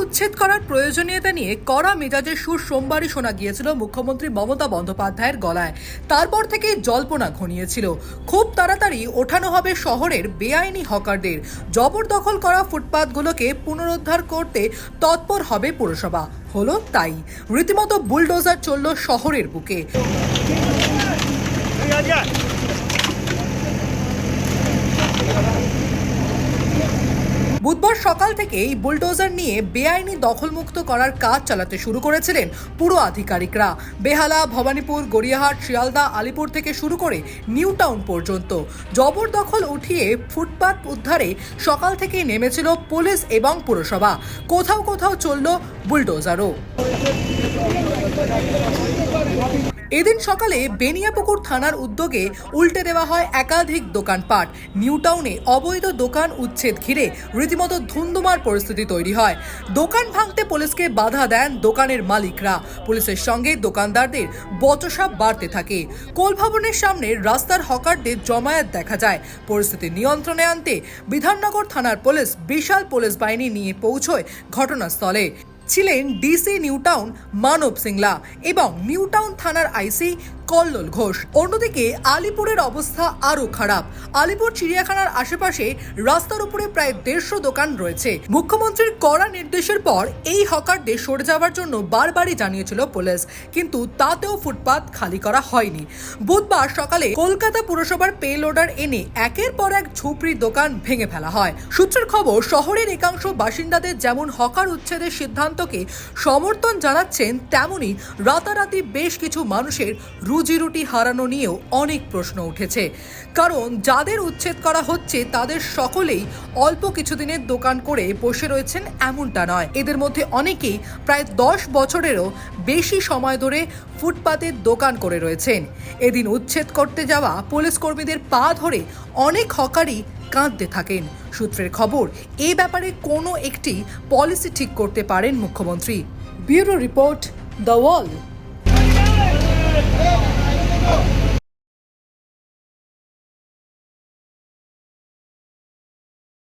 উচ্ছেদ করার প্রয়োজনীয়তা নিয়ে কড়া মেজাজের সুর সোমবারই শোনা গিয়েছিল মুখ্যমন্ত্রী মমতা বন্দ্যোপাধ্যায়ের গলায়। তারপর থেকে জল্পনা ঘনিয়েছিল। খুব তাড়াতাড়ি ওঠানো হবে শহরের বেআইনি হকারদের। জবরদখল করা ফুটপাতগুলোকে পুনরুদ্ধার করতে তৎপর হবে পুরসভা। হলো তাই। রীতিমতো বুলডোজার চলল শহরের বুকে। বুধবার সকাল থেকেই বুলডোজার নিয়ে বেআইনি দখলমুক্ত করার কাজ চালাতে শুরু করেছিলেন পুরো আধিকারিকরা। বেহালা, ভবানীপুর, গড়িয়াহাট, শিয়ালদা, আলিপুর থেকে শুরু করে নিউ টাউন পর্যন্ত। জবরদখল উঠিয়ে ফুটপাত উদ্ধারে সকাল থেকেই নেমেছিল পুলিশ এবং পুরসভা। কোথাও কোথাও চলল বুলডোজারও। এদিন সকালে বেনিয়াপুকুর থানার উদ্যোগে উল্টে দেওয়া হয় একাধিক দোকানপাট। নিউ টাউনে অবৈধ দোকান উচ্ছেদ ঘিরে রীতিমতো ধুন্ধুমার পরিস্থিতি তৈরি হয়। দোকান ভাঙতে পুলিশকে বাধা দেন দোকানের মালিকরা। পুলিশের সঙ্গে দোকানদারদের বচসা বাড়তে থাকে। কোল ভবনের সামনে রাস্তার হকারদের জমায়েত দেখা যায়। পরিস্থিতি নিয়ন্ত্রণে আনতে বিধাননগর থানার পুলিশ বিশাল পুলিশ বাহিনী নিয়ে পৌঁছয় ঘটনাস্থলে। ছিলেন ডিসি নিউটাউন মানব সিংলা এবং নিউটাউন থানার আইসি কল্লোল ঘোষ। অন্যদিকে আলিপুরের অবস্থা আরও খারাপ। আলিপুর চিড়িয়াখানার আশেপাশে রাস্তার উপরে প্রায় দেড়শো দোকান রয়েছে। মুখ্যমন্ত্রীর কড়া নির্দেশের পর এই হকারদের সরে যাওয়ার জন্য বারবারই জানিয়েছিল পুলিশ। কিন্তু তাতেও ফুটপাত খালি করা হয়নি। বুধবার সকালে কলকাতা পুরসভার পে লোডার এনে একের পর এক ঝুপড়ির দোকান ভেঙে ফেলা হয়। সূত্রের খবর, শহরের একাংশ বাসিন্দাদের যেমন হকার উচ্ছেদের সিদ্ধান্তকে সমর্থন জানাচ্ছেন, তেমনি রাতারাতি বেশ কিছু মানুষের রুজি হারানো নিয়েও অনেক প্রশ্ন উঠেছে। কারণ যাদের উচ্ছেদ করা হচ্ছে, তাদের সকলেই অল্প কিছুদিনের দোকান করে বসে রয়েছেন এমনটা নয়। এদের মধ্যে অনেকেই প্রায় দশ বছরেরও বেশি সময় ধরে ফুটপাতের দোকান করে রয়েছেন। এদিন উচ্ছেদ করতে যাওয়া পুলিশ কর্মীদের পা ধরে অনেক হকারই কাঁদতে থাকেন। সূত্রের খবর, এ ব্যাপারে কোনো একটি পলিসি ঠিক করতে পারেন মুখ্যমন্ত্রী। Bureau report the wall. Vamos!